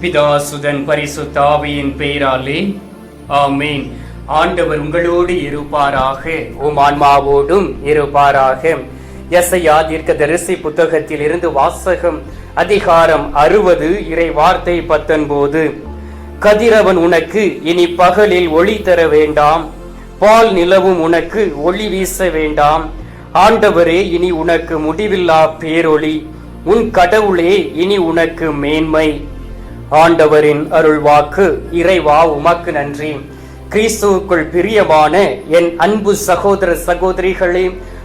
பிதாசுதன் பரிசுத்தாவியின் பெயராலே ஆமீன். ஆண்டவர் உங்களோடு இருப்பாராக. உம் ஆன்மாவோடும் இருப்பாராக. எஸ்ஐயா தீர்க்க தரிசி புத்தகத்தில் இருந்து வாசகம் அதிகாரம் அறுபது இறை வார்த்தை பத்தொன்பது. கதிரவன் உனக்கு இனி பகலில் ஒளி தர வேண்டாம். பால் நிலவும் உனக்கு ஒளி வீச வேண்டாம். ஆண்டவரே இனி உனக்கு முடிவில்லா பேரொளி. உன் கடவுளே இனி உனக்கு மேன்மை. ஆண்டவரின் அருள்வாக்கு இறைவா உமக்கு நன்றி. கிறிஸ்துவுக்குள் பிரியமான என் அன்பு சகோதர சகோதரிகளே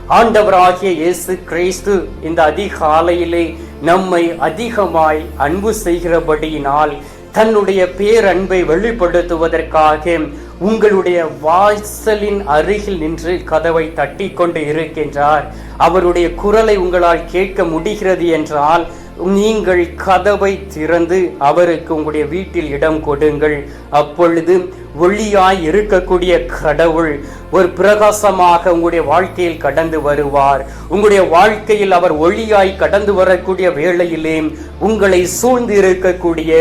ஆண்டவராகிய இயேசு கிறிஸ்து இந்த அதிகாலையிலே நம்மை அதிகமாய் அன்பு செய்கிறபடியினால் தன்னுடைய பேரன்பை வெளிப்படுத்துவதற்காக உங்களுடைய வாசலின் அருகில் நின்று கதவை தட்டி கொண்டு இருக்கின்றார். அவருடைய குரலை உங்களால் கேட்க முடிகிறது என்றால் நீங்கள் கதவை திறந்து அவருக்கு உங்களுடைய வீட்டில் இடம் கொடுங்கள். அப்பொழுது ஒளியாய் இருக்கக்கூடிய கடவுள் ஒரு பிரகாசமாக உங்களுடைய வாழ்க்கையில் கடந்து வருவார். உங்களுடைய வாழ்க்கையில் அவர் ஒளியாய் கடந்து வரக்கூடிய வேளையிலே உங்களை சூழ்ந்து இருக்கக்கூடிய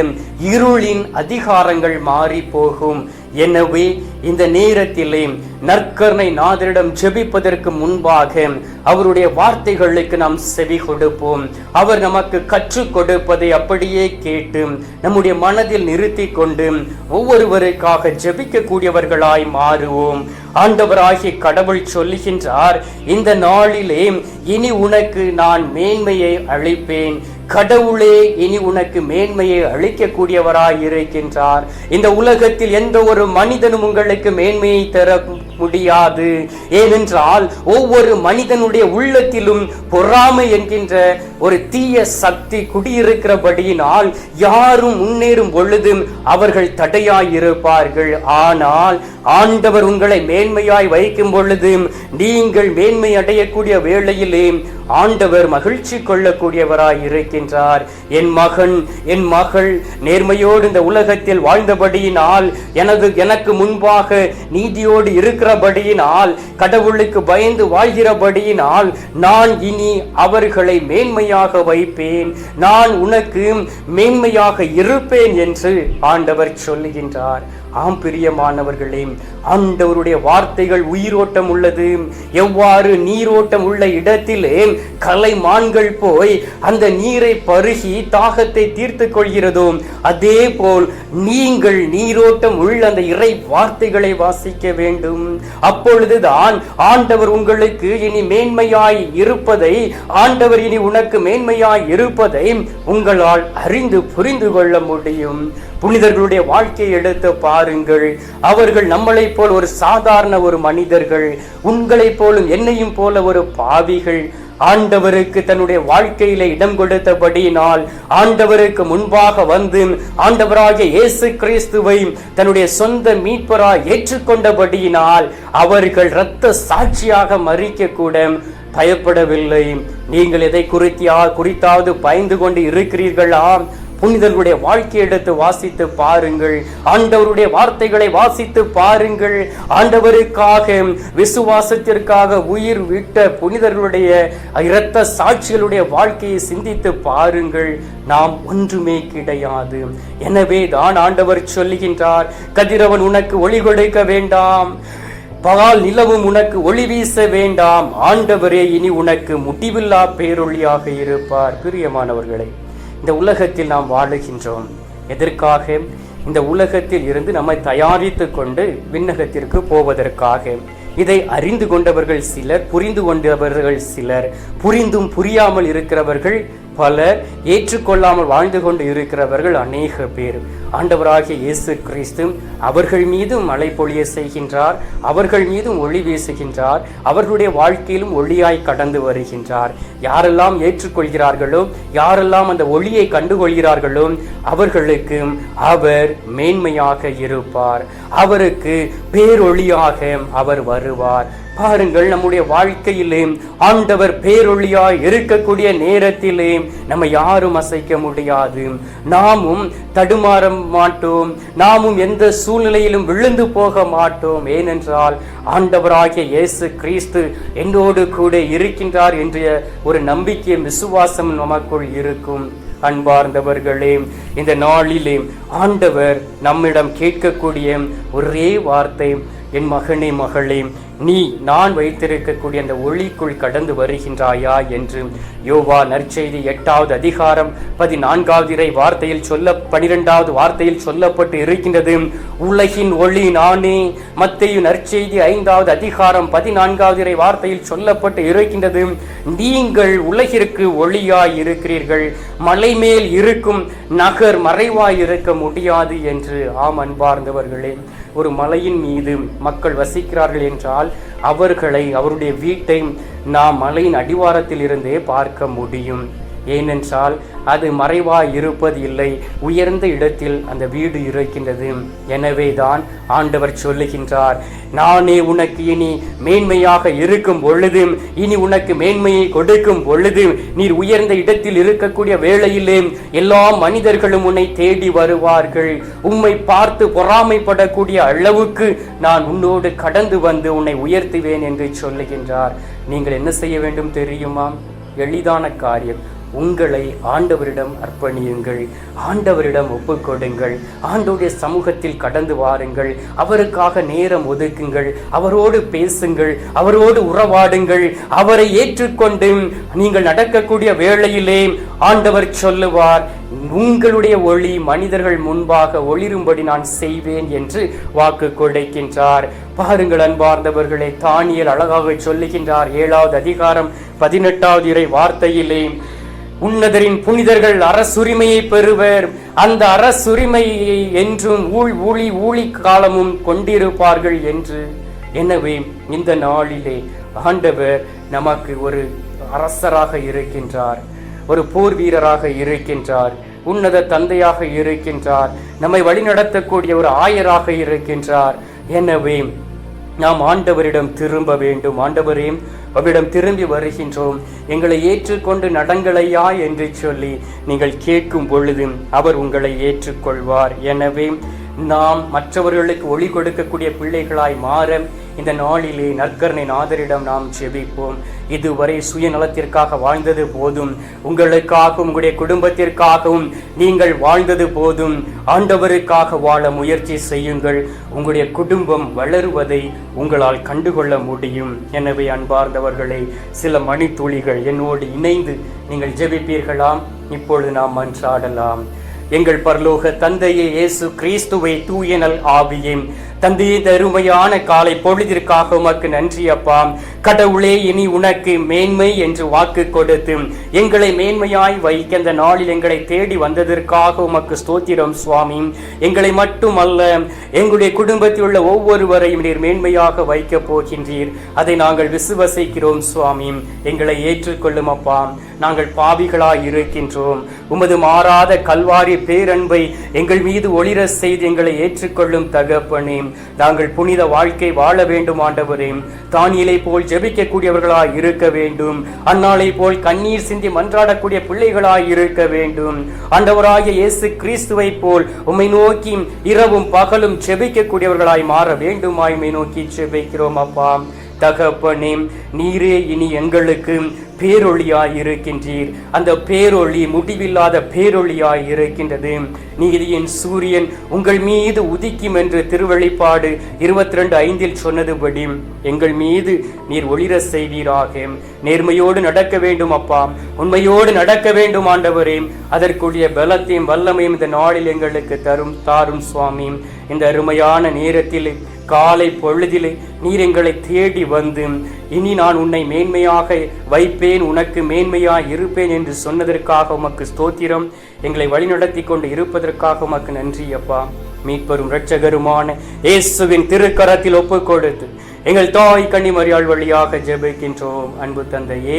இருளின் அதிகாரங்கள் மாறி போகும் எனவே இந்த நேரத்திலே நற்கர்ணை நாதரிடம் ஜெபிப்பதற்கு முன்பாக அவருடைய வார்த்தைகளுக்கு நாம் செவி கொடுப்போம். அவர் நமக்கு கற்றுக் கொடுப்பதை அப்படியே கேட்டு நம்முடைய மனதில் நிறுத்தி கொண்டு ஒவ்வொருவருக்காக ஜெபிக்கக்கூடியவர்களாய் மாறுவோம். ஆண்டவராகிய கடவுள் சொல்லுகின்றார் இந்த நாளிலே இனி உனக்கு நான் மேன்மையை அளிப்பேன். கடவுளே இனி உனக்கு மேன்மையை அளிக்கக்கூடியவராய் இருக்கின்றார். இந்த உலகத்தில் எந்த ஒரு மனிதனும் உங்களுக்கு மேன்மையை தர முடியாது. ஏனென்றால் ஒவ்வொரு மனிதனுடைய உள்ளத்திலும் பொறாமை என்கின்ற ஒரு தீய சக்தி குடியிருக்கிறபடியினால் யாரும் முன்னேறும் பொழுதும் அவர்கள் தடையாய் இருப்பார்கள் ஆனால் ஆண்டவர் உங்களை மேன்மையாய் வைக்கும் பொழுது நீங்கள் மேன்மை அடையக்கூடிய வேளையிலே ஆண்டவர் மகிழ்ச்சி கொள்ளக்கூடியவராய் இருக்கின்றார். என் மகன் என் மகள் நேர்மையோடு இந்த உலகத்தில் வாழ்ந்தபடியினால் எனது எனக்கு முன்பாக நீதியோடு இருக்கிறபடியினால் கடவுளுக்கு பயந்து வாழ்கிறபடியினால் நான் இனி அவர்களை மேன்மையாக வைப்பேன். நான் உனக்கு மேன்மையாக இருப்பேன் என்று ஆண்டவர் சொல்லுகின்றார். ஆம் பிரியமானவர்களே ஆண்டவருடைய வார்த்தைகள் உயிரோட்டம் உள்ளது. எவ்வாறு நீரோட்டம் உள்ள இடத்திலே கலைமான்கள் போய் அந்த நீரை பருகி தாகத்தை தீர்த்து கொள்கிறதோ அதே போல் நீங்கள் நீரோட்டம் உள்ள அந்த இறை வார்த்தைகளை வாசிக்க வேண்டும். அப்பொழுதுதான் ஆண்டவர் உங்களுக்கு இனி மேன்மையாய் இருப்பதை ஆண்டவர் இனி உனக்கு மேன்மையாய் இருப்பதை உங்களால் அறிந்து புரிந்து கொள்ள முடியும். புனிதர்களுடைய வாழ்க்கையை எடுத்து பாருங்கள். அவர்கள் நம்மளை போல் ஒரு சாதாரண ஒரு மனிதர்கள் உங்களைப் போலும் என்னையும் போல ஒரு பாவிகள். ஆண்டவருக்கு தன்னுடைய வாழ்க்கையில இடம் கொடுத்தபடியினால் ஆண்டவருக்கு முன்பாக வந்து ஆண்டவராகிய இயேசு கிறிஸ்துவை தன்னுடைய சொந்த மீட்பராய் ஏற்றுக்கொண்டபடியினால் அவர்கள் இரத்த சாட்சியாக மறிக்க கூட பயப்படவில்லை. நீங்கள் எதை குறித்தியா குறித்தாவது பயந்து கொண்டு இருக்கிறீர்களா? புனிதர்களுடைய வாழ்க்கை எடுத்து வாசித்து பாருங்கள். ஆண்டவருடைய வார்த்தைகளை வாசித்து பாருங்கள். ஆண்டவருக்காக விசுவாசத்திற்காக உயிர் விட்ட புனிதர்களுடைய இரத்த சாட்சிகளுடைய வாழ்க்கையை சிந்தித்து பாருங்கள். நாம் ஒன்றுமே கிடையாது. எனவே தான் ஆண்டவர் சொல்லுகின்றார் கதிரவன் உனக்கு ஒளி கொடுக்க வேண்டாம். பகால் நிலவும் உனக்கு ஒளி வீச வேண்டாம். ஆண்டவரே இனி உனக்கு முடிவில்லா பேரொழியாக இருப்பார். பிரியமானவர்களே இந்த உலகத்தில் நாம் வாழுகின்றோம். எதற்காக? இந்த உலகத்தில் இருந்து நம்மை தயாரித்து கொண்டு விண்ணகத்திற்கு போவதற்காக. இதை அறிந்து கொண்டவர்கள் சிலர் புரிந்து கொண்டவர்கள் சிலர் புரிந்தும் புரியாமல் இருக்கிறவர்கள் பலர் ஏற்றுக்கொள்ளாமல் வாழ்ந்து கொண்டு இருக்கிறவர்கள் அநேக பேர். ஆண்டவராகிய இயேசு கிறிஸ்து அவர்கள் மீதும் மழை பொழிய செய்கின்றார் அவர்கள் மீதும் ஒளி வீசுகின்றார் அவர்களுடைய வாழ்க்கையிலும் ஒளியாய் கடந்து வருகின்றார். யாரெல்லாம் ஏற்றுக்கொள்கிறார்களோ யாரெல்லாம் அந்த ஒளியை கண்டுகொள்கிறார்களோ அவர்களுக்கு அவர் மேன்மையாக இருப்பார். அவருக்கு பேரொளியாக அவர் வருவார். பாருங்கள் நம்முடைய வாழ்க்கையிலே ஆண்டவர் பேரொழியாய் இருக்கக்கூடிய நேரத்திலே நம்ம யாரும் அசைக்க முடியாது. நாமும் தடுமாற மாட்டோம். நாமும் எந்த சூழ்நிலையிலும் விழுந்து போக மாட்டோம். ஏனென்றால் ஆண்டவராகிய இயேசு கிறிஸ்து என்னோடு கூட இருக்கின்றார் என்ற ஒரு நம்பிக்கை விசுவாசம் நமக்குள் இருக்கும். அன்பார்ந்தவர்களே இந்த நாளிலே ஆண்டவர் நம்மிடம் கேட்கக்கூடிய ஒரே வார்த்தை என் மகனே மகளே நீ நான் வைத்திருக்கக்கூடிய அந்த ஒளிக்குள் கடந்து வருகின்றாயா என்று யோவா நற்செய்தி எட்டாவது அதிகாரம் பதினான்காவது இறை வார்த்தையில் சொல்ல பனிரெண்டாவது வார்த்தையில் சொல்லப்பட்டு இருக்கின்றது. உலகின் ஒளி நானே மத்தையு நற்செய்தி ஐந்தாவது அதிகாரம் பதினான்காவது இறை வார்த்தையில் சொல்லப்பட்டு இருக்கின்றது. நீங்கள் உலகிற்கு ஒளியாய் இருக்கிறீர்கள் மலை மேல் இருக்கும் நகர் மறைவாய் இருக்க முடியாது என்று ஆம் அன்பார்ந்தவர்களே ஒரு மலையின் மீது மக்கள் வசிக்கிறார்கள் என்றால் அவர்களை அவருடைய வீட்டை நாம் மலையின் அடிவாரத்தில் இருந்தே பார்க்க முடியும். ஏனென்றால் அது மறைவாய் இருப்பது இல்லை. உயர்ந்த இடத்தில் அந்த வீடு இருக்கின்றது. எனவேதான் ஆண்டவர் சொல்லுகின்றார் நானே உனக்கு இனி மேன்மையாக இருக்கும் பொழுது இனி உனக்கு மேன்மையை கொடுக்கும் பொழுது நீர் உயர்ந்த இடத்தில் இருக்கக்கூடிய வேளையிலே எல்லா மனிதர்களும் உன்னை தேடி வருவார்கள். உம்மை பார்த்து பொறாமைப்படக்கூடிய அளவுக்கு நான் உன்னோடு கடந்து வந்து உன்னை உயர்த்துவேன் என்று சொல்லுகின்றார். நீங்கள் என்ன செய்ய வேண்டும் தெரியுமா? எளிதான காரியம். உங்களை ஆண்டவரிடம் அர்ப்பணியுங்கள் ஆண்டவரிடம் ஒப்புக்கொடுங்கள் ஆண்டோடைய சமூகத்தில் கடந்து வாருங்கள் அவருக்காக நேரம் ஒதுக்குங்கள் அவரோடு பேசுங்கள் அவரோடு உறவாடுங்கள் அவரை ஏற்றுக்கொண்டு நீங்கள் நடக்கக்கூடிய வேளையிலே ஆண்டவர் சொல்லுவார் உங்களுடைய ஒளி மனிதர்கள் முன்பாக ஒளிரும்படி நான் செய்வேன் என்று வாக்கு கொடுக்கின்றார். பாருங்கள் அன்பார்ந்தவர்களை தானியல் அழகாக சொல்லுகின்றார் ஏழாவது அதிகாரம் பதினெட்டாவது இறை வார்த்தையிலே உன்னதரின் புனிதர்கள் அரசுரிமையை பெறுவர். அந்த அரசுரிமையை என்றும் ஊழ் ஊழி ஊழி காலமும் கொண்டிருப்பார்கள் என்று. எனவே இந்த நாளிலே ஆண்டவர் நமக்கு ஒரு அரசராக இருக்கின்றார் ஒரு போர் வீரராக இருக்கின்றார் உன்னத தந்தையாக இருக்கின்றார் நம்மை வழிநடத்தக்கூடிய ஒரு ஆயராக இருக்கின்றார். எனவே நாம் ஆண்டவரிடம் திரும்ப வேண்டும். ஆண்டவரையும் அவ்விடம் திரும்பி வருகின்றோம். எங்களை ஏற்றுக்கொண்டு நடங்களையா என்று சொல்லி நீங்கள் கேட்கும் பொழுது அவர் உங்களை ஏற்றுக்கொள்வார். எனவே நாம் மற்றவர்களுக்கு ஒளி கொடுக்கக்கூடிய பிள்ளைகளாய் மாற இந்த நாளிலே நற்கரணை நாதரிடம் நாம் செபிப்போம் இதுவரை சுயநலத்திற்காக வாழ்ந்தது போதும். உங்களுக்காகவும் உங்களுடைய குடும்பத்திற்காகவும் நீங்கள் வாழ்ந்தது போதும். ஆண்டவருக்காக வாழ முயற்சி செய்யுங்கள். உங்களுடைய குடும்பம் வளருவதை உங்களால் கண்டுகொள்ள முடியும். எனவே அன்பார்ந்தவர்களே சில மணித்துளிகள் என்னோடு இணைந்து நீங்கள் ஜெபிப்பீர்களாம். இப்பொழுது நாம் மன்றாடலாம். எங்கள் பரலோக தந்தையே இயேசு கிறிஸ்துவை தூயனல் ஆவியேன் தந்தையே தருமையான காலை பொழுதிற்காக உமக்கு நன்றி அப்பா. கடவுளே இனி உனக்கு மேன்மை என்று வாக்கு கொடுத்து எங்களை மேன்மையாய் வைக்க இந்த நாளில் எங்களை தேடி வந்ததற்காக உமக்கு ஸ்தோத்திரம் சுவாமி. எங்களை மட்டுமல்ல எங்களுடைய குடும்பத்தில் உள்ள ஒவ்வொருவரையும் நீர் மேன்மையாக வைக்கப் போகின்றீர். அதை நாங்கள் விசுவசிக்கிறோம் சுவாமி. எங்களை ஏற்றுக்கொள்ளும் அப்பா. நாங்கள் பாவிகளாய் இருக்கின்றோம். உமது மாறாத கல்வாரி பேரன்பை எங்கள் மீது ஒளிர செய்து எங்களை ஏற்றுக்கொள்ளும் தகப்பனே. நாங்கள் புனித வாழ்க்கை வாழ வேண்டும் ஆண்டவரே. தானியலை போல் ஜெபிக்கக்கூடியவர்களாய் இருக்க வேண்டும். அந்நாளை போல் கண்ணீர் சிந்தி மன்றாடக்கூடிய பிள்ளைகளாய் இருக்க வேண்டும். ஆண்டவராகிய இயேசு கிறிஸ்துவை போல் உம்மை நோக்கி இரவும் பகலும் ஜெபிக்கக்கூடியவர்களாய் மாற வேண்டுமாய் உம்மை நோக்கி ஜெபிக்கிறோம் அப்பா. தகப்பனே நீரே இனி எங்களுக்கு பேரொளியாய் இருக்கின்றீர் அந்த பேரொளி முடிவில்லாத பேரொளியாய் இருக்கின்றது நீதியின் சூரியன் உங்கள் மீது உதிக்கும் என்று திருவழிப்பாடு இருபத்தி ரெண்டு ஐந்தில் சொன்னதுபடி எங்கள் மீது நீர் ஒளிர செய்வீராக. நேர்மையோடு நடக்க வேண்டும் அப்பா. உண்மையோடு நடக்க வேண்டும் ஆண்டவரே. அதற்குரிய பலத்தையும் வல்லமையும் இந்த நாளில் எங்களுக்கு தரும் தாரும் சுவாமி. இந்த அருமையான நேரத்தில் காலை பொழுதிலே நீர் எங்களை தேடி வந்து இனி நான் உன்னை மேன்மையாக வைப்பேன் உனக்கு மேன்மையாக இருப்பேன் என்று சொன்னதற்காக உமக்கு ஸ்தோத்திரம். எங்களை வழிநடத்தி கொண்டு இருப்பதற்காக உமக்கு நன்றி அப்பா. மீட்பெரும் இரட்சகருமான இயேசுவின் திருக்கரத்தில் ஒப்புக் கொடுத்து எங்கள் தாய் கன்னிமரியாள் வழியாக ஜெபிக்கின்றோம். அன்பு தந்தையே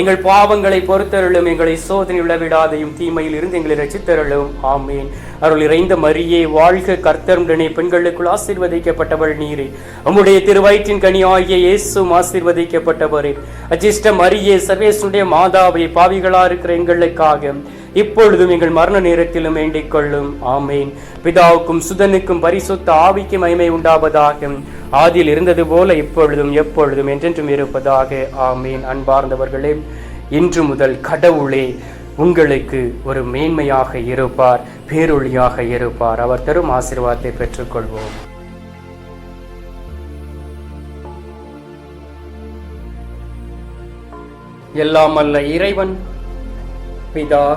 எங்கள் பாவங்களை பொறுத்தருளும் எங்களை சோதனை விடாதையும் தீமையில் இருந்து எங்களை ரசித்தருளும் ஆமீன். அருள் இறைந்த மரியே வாழ்க கர்த்தருடனே பெண்களுக்குள் ஆசீர்வதிக்கப்பட்டவள் நீரே. உம்முடைய திருவயிற்றின் கனி ஆகிய இயேசும் ஆசீர்வதிக்கப்பட்டவரே. அஜிஷ்ட மரியே சர்வேசனுடைய மாதாவை பாவிகளா இருக்கிற எங்களுக்காக. இப்பொழுதும் எங்கள் மரண நேரத்திலும் வேண்டிக் கொள்ளும். ஆமேன். பிதாவுக்கும் சுதனுக்கும் பரிசுத்த ஆவிக்கு மகிமை உண்டாவதாக. ஆதியில் இருந்தது போல இப்பொழுதும் எப்பொழுதும் என்றென்றும் இருப்பதாக. ஆமேன். அன்பார்ந்தவர்களே இன்று முதல் கடவுளே உங்களுக்கு ஒரு மேன்மையாக இருப்பார் பேரொளியாக இருப்பார். அவர் தரும் ஆசீர்வாதத்தை பெற்றுக்கொள்வோம். எல்லாம் அல்ல இறைவன் பிதா